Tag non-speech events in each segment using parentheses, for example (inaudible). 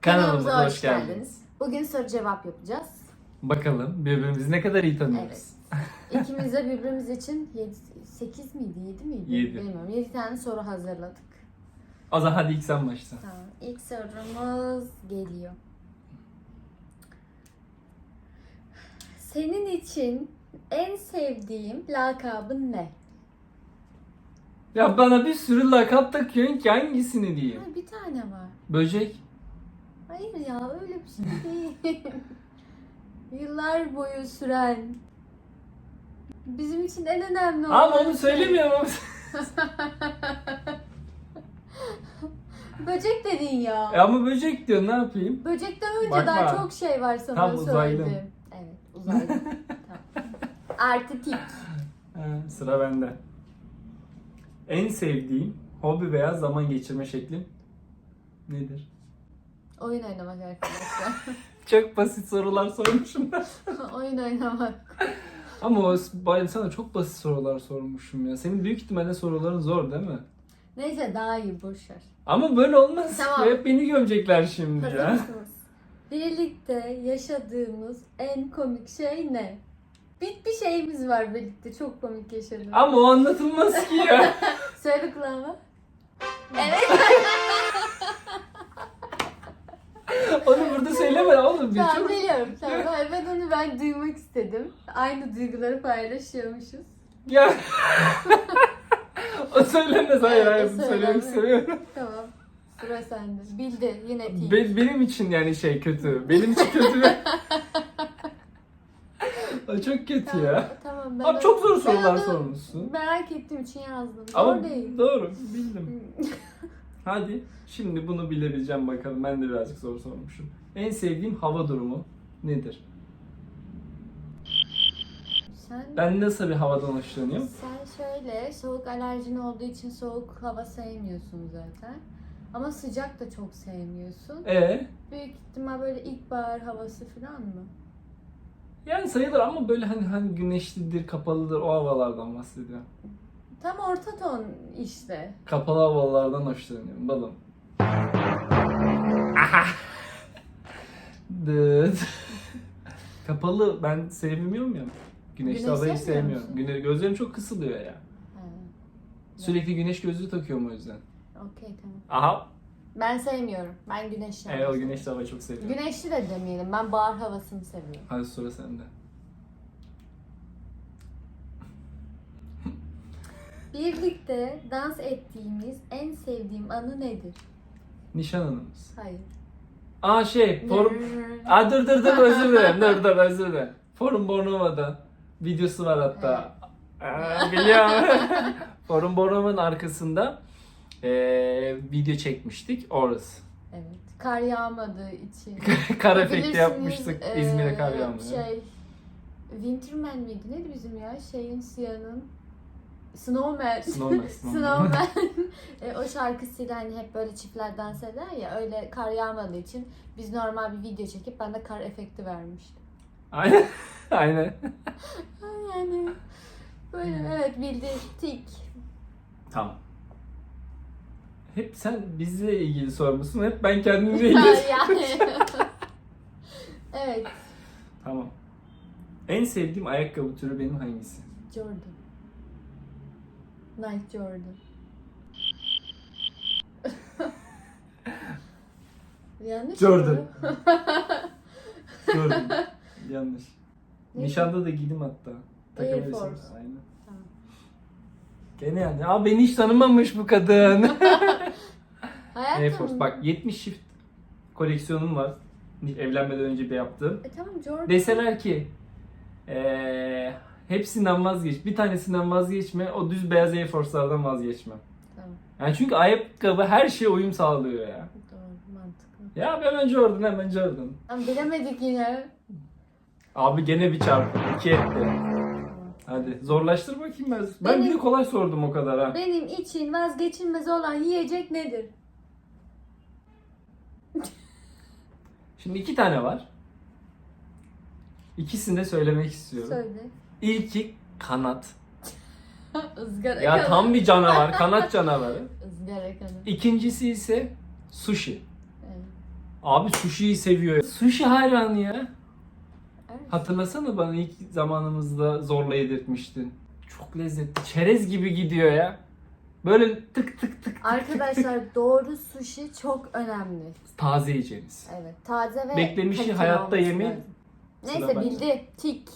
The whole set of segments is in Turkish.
Kanalımıza hoş geldiniz. Bugün soru cevap yapacağız. Bakalım birbirimizi ne kadar iyi tanıyoruz. Evet. (laughs) İkimiz de birbirimiz için 7, 8 miydi, 7 miydi? Yedi. Bilmiyorum. 7 tane soru hazırladık. O zaman hadi ilk sen başla. Tamam. İlk sorumuz geliyor. Senin için en sevdiğim lakabın ne? Ya bana bir sürü lakap takıyorsun ki hangisini diyeyim? Ha, bir tane var. Böcek. Hayır ya öyle bir şey değil. (laughs) Yıllar boyu süren bizim için en önemli olan Ama onu şey. söylemiyorum. (laughs) Böcek dedin ya. E ama böcek diyor ne yapayım? Böcekten önce Bak daha çok şey var sana Tam uzaylı. söyledim. Evet uzaylı. (laughs) tamam. Artı tik. Sıra bende. En sevdiğim hobi veya zaman geçirme şeklim nedir? Oyun oynamak arkadaşlar. (laughs) Çok basit sorular sormuşum ben. (laughs) Oyun oynamak. Ama o, ben sana çok basit sorular sormuşum ya. Senin büyük ihtimalle soruların zor değil mi? Neyse daha iyi boşver. Ama böyle olmaz. Tamam. Hep beni gömecekler şimdi Hazır ya. mısınız? Birlikte yaşadığımız en komik şey ne? Bir, bir şeyimiz var birlikte çok komik yaşadığımız. Ama o anlatılmaz ki ya. (laughs) Söyle kulağıma. Evet. Onu burada söyleme oğlum. Bir tamam biliyorum. Tamam. Ben onu ben duymak istedim. Aynı duyguları paylaşıyormuşuz. Ya. (laughs) o söylemez. Hayır Evet, hayır. bunu Söylemek istemiyorum. Tamam. Sıra sende. Bildi yine tik. Be- benim için yani şey kötü. Benim için kötü. o (laughs) çok kötü Tamam, ya. Tamam ben Abi çok zor sorular sormuşsun. Merak ettiğim için yazdım. Ama Zor değil. doğru bildim. (laughs) Hadi şimdi bunu bilebileceğim bakalım. Ben de birazcık zor sormuşum. En sevdiğim hava durumu nedir? Sen Ben nasıl bir havadan hoşlanıyorum? Sen şöyle soğuk alerjin olduğu için soğuk hava sevmiyorsun zaten. Ama sıcak da çok sevmiyorsun. E Büyük ihtimal böyle ilkbahar havası falan mı? yani sayılır ama böyle hani hani güneşlidir, kapalıdır o havalardan bahsediyorum. Tam orta ton işte. Kapalı havalardan hoşlanıyorum balım. Dıt. Kapalı ben sevmiyorum ya. Güneşli Güneş havayı sevmiyor sevmiyorum. musun? Güne gözlerim çok kısılıyor ya. Ha, Sürekli güneş gözlüğü takıyorum o yüzden. okey tamam. Aha. Ben sevmiyorum. Ben güneşli Evet o güneşli havayı çok seviyorum. Güneşli de demeyelim. Ben bahar havasını seviyorum. Hadi sıra sende. Birlikte dans ettiğimiz en sevdiğim anı nedir? Nişan hanımız. Hayır. Aa şey forum... Aa dur dur dur özür dilerim. (laughs) dur dur özür dilerim. Forum Bornova'da videosu var hatta. Aa, biliyorum. (laughs) Forum Bornova'nın arkasında eee, video çekmiştik. Orası. Evet. Kar yağmadığı için. (laughs) kar efekti yapmıştık. İzmir'e kar yağmıyor. Şey, Winterman miydi? Neydi bizim ya? Şeyin, Siyah'ın. Snowman. Snowman, (laughs) Snowman. (laughs) E, o şarkısıyla hani hep böyle çiftler dans eder ya öyle kar yağmadığı için biz normal bir video çekip ben de kar efekti vermiştim. Aynen. (laughs) Aynen. Yani böyle evet bildi tik. Tamam. Hep sen bizle ilgili sormuşsun. Hep ben kendimle ilgili. yani. evet. tamam. En sevdiğim ayakkabı türü benim hangisi? Jordan. Nike (laughs) (laughs) Jordan. Yanlış Jordan. mı? Gördüm. Yanlış. Ne? Nişanda da giydim hatta. Air. Force. Aynen. Tamam. Gene yani. Aa beni hiç tanımamış bu kadın. Hayatım. (laughs) Air Force. Bak 70 çift koleksiyonum var. Evlenmeden önce de yaptığım. E tamam Jordan. Deseler ki eee hepsinden vazgeç. Bir tanesinden vazgeçme. O düz beyaz Air Force'lardan vazgeçme. Tamam. Yani çünkü ayakkabı her şeye uyum sağlıyor ya. Doğru mantıklı. Ya hemen Jordan hemen Jordan. Ama bilemedik yine. Abi gene bir çarpı. iki etti. Hadi zorlaştır bakayım ben. Ben bir de kolay sordum o kadar ha. Benim için vazgeçilmez olan yiyecek nedir? Şimdi iki tane var. İkisini de söylemek istiyorum. Söyle. İlki kanat. (laughs) Izgara Ya tam bir canavar, (laughs) kanat canavarı. Izgara kanı. İkincisi ise sushi. Evet. Abi sushi'yi seviyor. Sushi hayranı ya. Evet. Hatırlasana bana ilk zamanımızda zorla yedirtmiştin. Çok lezzetli. Çerez gibi gidiyor ya. Böyle tık tık tık. Arkadaşlar doğru sushi çok önemli. Taze yiyeceğiniz. Evet. Taze ve Beklemişi kaliteli hayatta olması yemeyin. lazım. Sıra Neyse bende. bildi. Tik.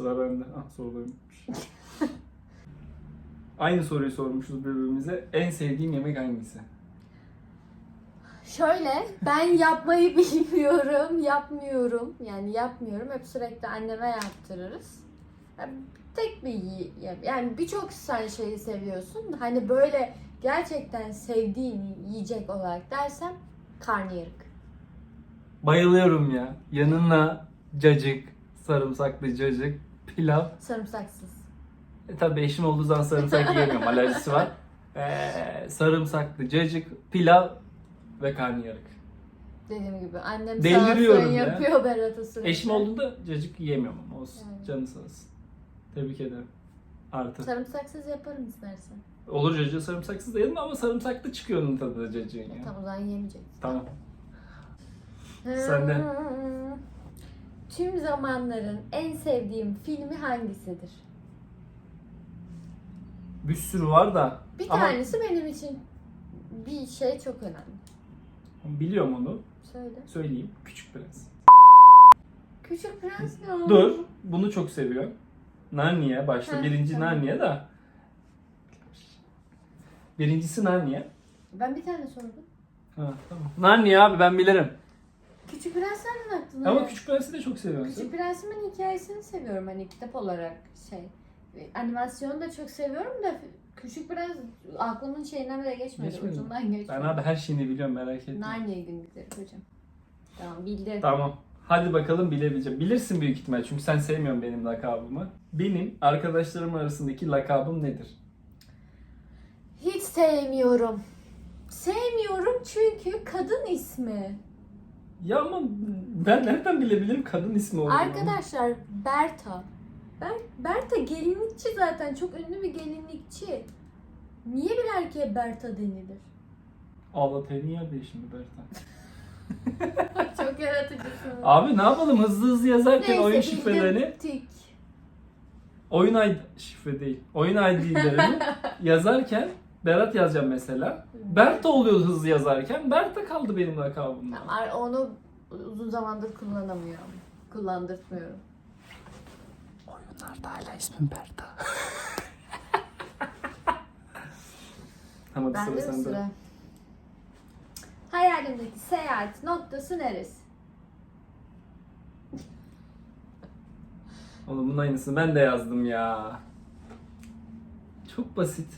Sıra bende. Ah sorularımmış. Aynı soruyu sormuşuz birbirimize. En sevdiğim yemek hangisi? Şöyle ben yapmayı (laughs) bilmiyorum, yapmıyorum. Yani yapmıyorum. Hep sürekli anneme yaptırırız. Yani tek bir yi- yani birçok sen şeyi seviyorsun. Hani böyle gerçekten sevdiğin yiyecek olarak dersem karnıyarık. Bayılıyorum ya. Yanına cacık, sarımsaklı cacık, pilav. Sarımsaksız. E tabi eşim olduğu zaman sarımsak (laughs) yiyemiyorum. Alerjisi var. Ee, sarımsaklı cacık, pilav ve karnıyarık. Dediğim gibi annem Deliriyorum sağ ya. yapıyor Berat'a sürekli. Eşim olduğunda cacık yiyemiyorum ama olsun. Evet. Canı sağ olsun. Tebrik ederim. Artı. Sarımsaksız yaparım istersen. Olur cacığı sarımsaksız da yedim ama sarımsaklı çıkıyor onun tadı cacığın ya. Tamam o zaman yemeyeceksin. Tamam. Sen de. Hmm. (laughs) Tüm zamanların en sevdiğim filmi hangisidir? Bir sürü var da. Bir Ama- tanesi benim için bir şey çok önemli. Biliyorum onu. Söyle. Söyleyeyim. Küçük Prens. Küçük Prens ne Dur. Bunu çok seviyor. Narnia başta. Heh, Birinci tamam. Narnia da. Birincisi Narnia. Ben bir tane sordum. Ha, tamam. Narnia abi ben bilirim. Küçük Prens nereden aklına? Ama? Küçük Prens'i de çok seviyorum. Küçük Prens'in ben hikayesini seviyorum hani kitap olarak şey. Animasyonu da çok seviyorum da Küçük Prens aklımın şeyinden bile geçmedi. Geçmedi mi? Ucundan geçmedi. Ben abi her şeyini biliyorum merak etme. Narnia günlükleri hocam. Tamam bildi. Tamam. Hadi bakalım bilebileceğim. Bilirsin büyük ihtimal çünkü sen sevmiyorsun benim lakabımı. Benim arkadaşlarım arasındaki lakabım nedir? Hiç sevmiyorum. Sevmiyorum çünkü kadın ismi. Ya ama ben nereden bilebilirim kadın ismi olduğunu? Arkadaşlar Berta. Ber Berta gelinlikçi zaten çok ünlü bir gelinlikçi. Niye bir erkeğe Berta denilir? Ağlatayım yer değil şimdi Bertan. (laughs) çok yaratıcısın. Abi ne yapalım hızlı hızlı yazarken Neyse, oyun şifrelerini, Tik. oyun ID şifre değil, oyun ID'lerini (laughs) yazarken Berat yazacağım mesela. Berta oluyor hızlı yazarken. Berta kaldı benim lakabımda. Tamam, ar- onu uzun zamandır kullanamıyorum. Kullandırtmıyorum. Oyunlarda hala ismim Berta. (laughs) tamam Bende sıra mi sende. sıra? Hayalimdeki seyahat noktası neresi? Oğlum bunun aynısını ben de yazdım ya. Çok basit.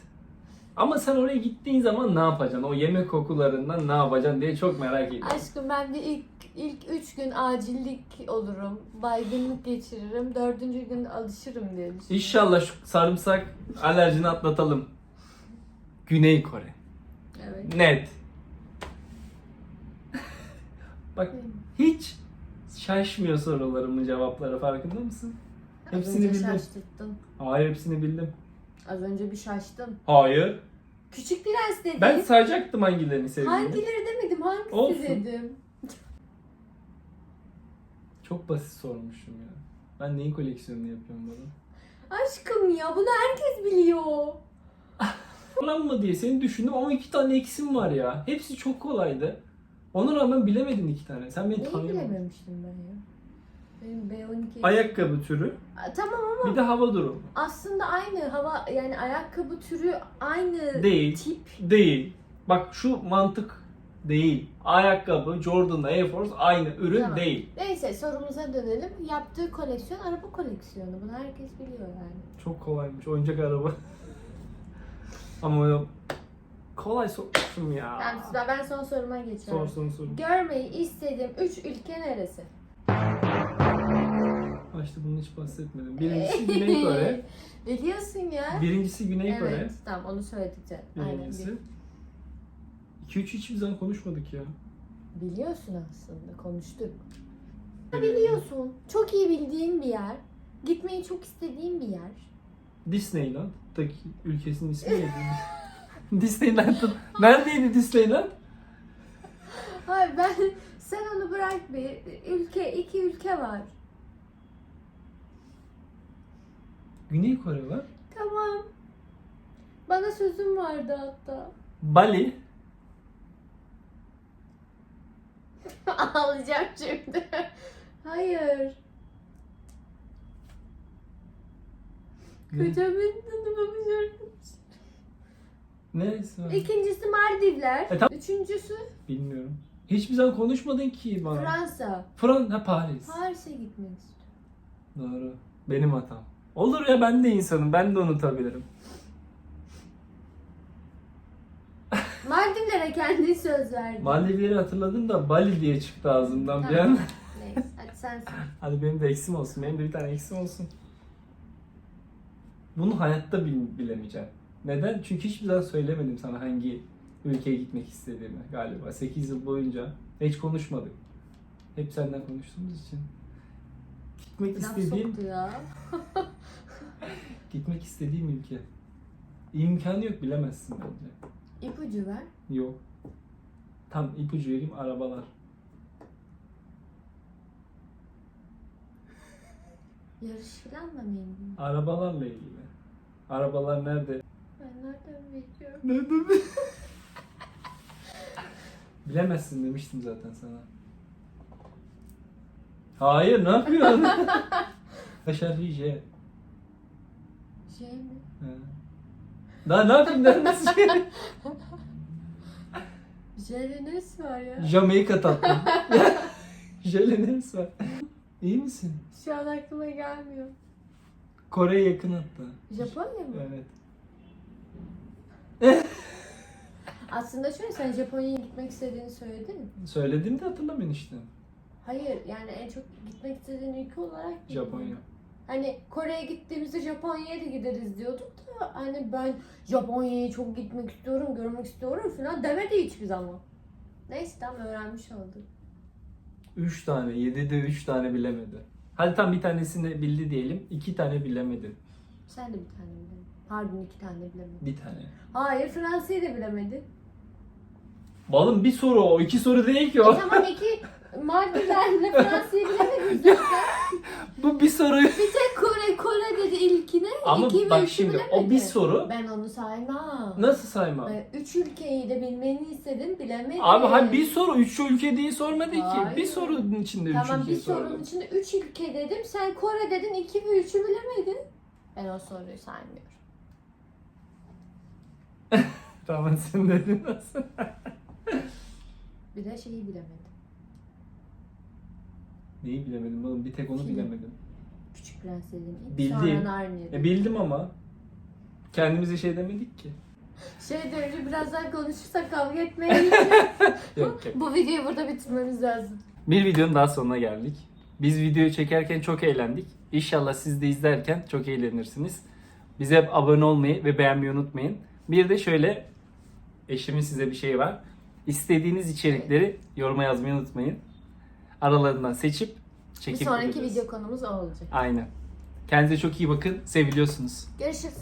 Ama sen oraya gittiğin zaman ne yapacaksın? O yemek kokularından ne yapacaksın diye çok merak ediyorum. Aşkım ben bir ilk ilk üç gün acillik olurum. Baygınlık geçiririm. Dördüncü gün alışırım diye düşünüyorum. İnşallah şu sarımsak alerjini atlatalım. Güney Kore. Evet. Net. Bak hiç şaşmıyor sorularımın cevapları farkında mısın? Az Hepsini önce bildim. şaştırttın. Hayır hepsini bildim. Az önce bir şaştın. Hayır. Küçük prens dedim. Ben sayacaktım hangilerini sevdiğimi. Hangileri demedim, hangisi Olsun. dedim. Çok basit sormuşum ya. Ben neyin koleksiyonunu yapıyorum bana? Aşkım ya bunu herkes biliyor. (laughs) Kullanma diye seni düşündüm ama iki tane eksim var ya. Hepsi çok kolaydı. Ona rağmen bilemedin iki tane. Sen beni Neyi tanıyamadın. bilememiştim ben ya? Benim B12. Ayakkabı türü, Aa, Tamam ama bir de hava durumu. aslında aynı hava yani ayakkabı türü aynı Değil. tip. Değil. Bak şu mantık değil. Ayakkabı, Jordan, Air Force aynı ürün Tamam. değil. Neyse sorumuza dönelim. Yaptığı koleksiyon araba koleksiyonu. Bunu herkes biliyor yani. Çok kolaymış. Oyuncak araba. (laughs) ama kolay sormuşum ya. Tamam, ben- ben son soruma Sor geçiyorum. sor sor. Görmeyi istediğim 3 ülke neresi? Ha işte bunu hiç bahsetmedim. Birincisi Güney Kore. (laughs) Biliyorsun ya. Birincisi Güney Kore. Evet, tamam onu söyleyeceğim. Aynen. Birincisi. bil- 2-3 hiçbir zaman konuşmadık ya. Biliyorsun aslında, konuştuk. Biliyorsun. Çok iyi bildiğin bir yer. Gitmeyi çok istediğin bir yer. Disneyland'daki ülkesinin ismi neydi? (laughs) Disneyland'ın neredeydi Disneyland? ben sen onu bırak bir ülke iki ülke var. Güney Kore var. Tamam. Bana sözüm vardı hatta. Bali. (laughs) Ağlayacağım şimdi. (laughs) Hayır. Ne? Kocamın tanımamışım. Neresi var? İkincisi Maldivler. E, tam- Üçüncüsü Bilmiyorum. Hiçbir zaman konuşmadın ki bana. Fransa. Fran ha Paris. Paris'e gitmek istiyorum. Doğru. Benim hatam. Olur ya ben de insanım. Ben de unutabilirim. Maldivlere kendi söz verdi. Maldivleri hatırladım da Bali diye çıktı ağzımdan bir Tamam. an. Neyse hadi sen sor. (laughs) Hadi benim de eksim olsun. Benim de bir tane eksim olsun. Bunu hayatta bil- bilemeyeceğim. Neden? Çünkü hiçbir zaman söylemedim sana hangi ülkeye gitmek istediğimi galiba. 8 yıl boyunca hiç konuşmadık. Hep senden konuştuğumuz için. Gitmek Laf istediğim, soktu ya. (laughs) gitmek istediğim ülke. İmkanı yok bilemezsin bence. İpucu ver. Yok. Tam ipucu vereyim arabalar. (laughs) Yarış falan da mı ilgili? Arabalarla ilgili. Arabalar nerede? Ben nereden biliyorum? Nerede? (laughs) Bilemezsin demiştim zaten sana. Hayır ne yapıyorsun? (laughs) Başarılı J. Şey mi? He. Daha ne yapayım neredesin? J'de neresi var ya? Jamaika tatlım. (laughs) Jele neresi var? İyi misin? Şu an aklıma gelmiyor. Kore'ye yakın hatta. Japonya mı? Evet. (laughs) (laughs) Aslında şöyle sen Japonya'ya gitmek istediğini söyledin mi? Söyledim de hatırlamıyorsun işte. Hayır yani en çok gitmek istediğin ülke olarak Japonya. Hani Kore'ye gittiğimizde Japonya'ya da gideriz diyorduk da hani ben Japonya'ya çok gitmek istiyorum, görmek istiyorum falan demedi hiçbir zaman. Neyse tamam öğrenmiş olduk. 3 tane, 7'de 3 tane bilemedi. Hadi tam bir tanesini bildi diyelim. 2 tane bilemedi. Sen de bir tane bilemedin. Pardon iki tane bilemedin. Bir tane. Hayır Fransa'yı da bilemedin. Balım bir soru o. iki soru değil ki E o. tamam iki (laughs) Maldivler'le Fransa'yı bilemedin zaten. Bu bir soru. Bir tek Kore, Kore dedi ilkine. Ama iki ve bak üçü şimdi o bilemedi. bir soru. Ben onu saymam. Nasıl sayma? Ee, Üç ülkeyi de bilmeni istedim bilemedin. Abi hani bir soru üç ülke diye sormadı ki. Hayır. Bir sorunun içinde üç Tamam bir ülkeyi sorunun sordum. içinde üç ülke dedim. Sen Kore dedin iki ve üçü bilemedin. Ben o soruyu saymıyorum. (laughs) Tamam sen dedin nasıl? Bir de şeyi bilemedim. Neyi bilemedim oğlum bir tek onu Film. bilemedim. Küçük Prens dedim. ilk, Bildim. Sonra Narnia E bildim ama. Kendimize şey demedik ki. Şey de önce biraz daha konuşursak kavga etmeye (laughs) Yok yok. Bu videoyu burada bitirmemiz lazım. Bir videonun daha sonuna geldik. Biz videoyu çekerken çok eğlendik. İnşallah siz de izlerken çok eğlenirsiniz. Bize hep abone olmayı ve beğenmeyi unutmayın. Bir de şöyle eşimin size bir şey var. İstediğiniz içerikleri yoruma yazmayı unutmayın. Aralarından seçip Bir çekip sonraki koyacağız. video konumuz o olacak. Aynen. Kendinize çok iyi bakın. Seviliyorsunuz. Görüşürüz.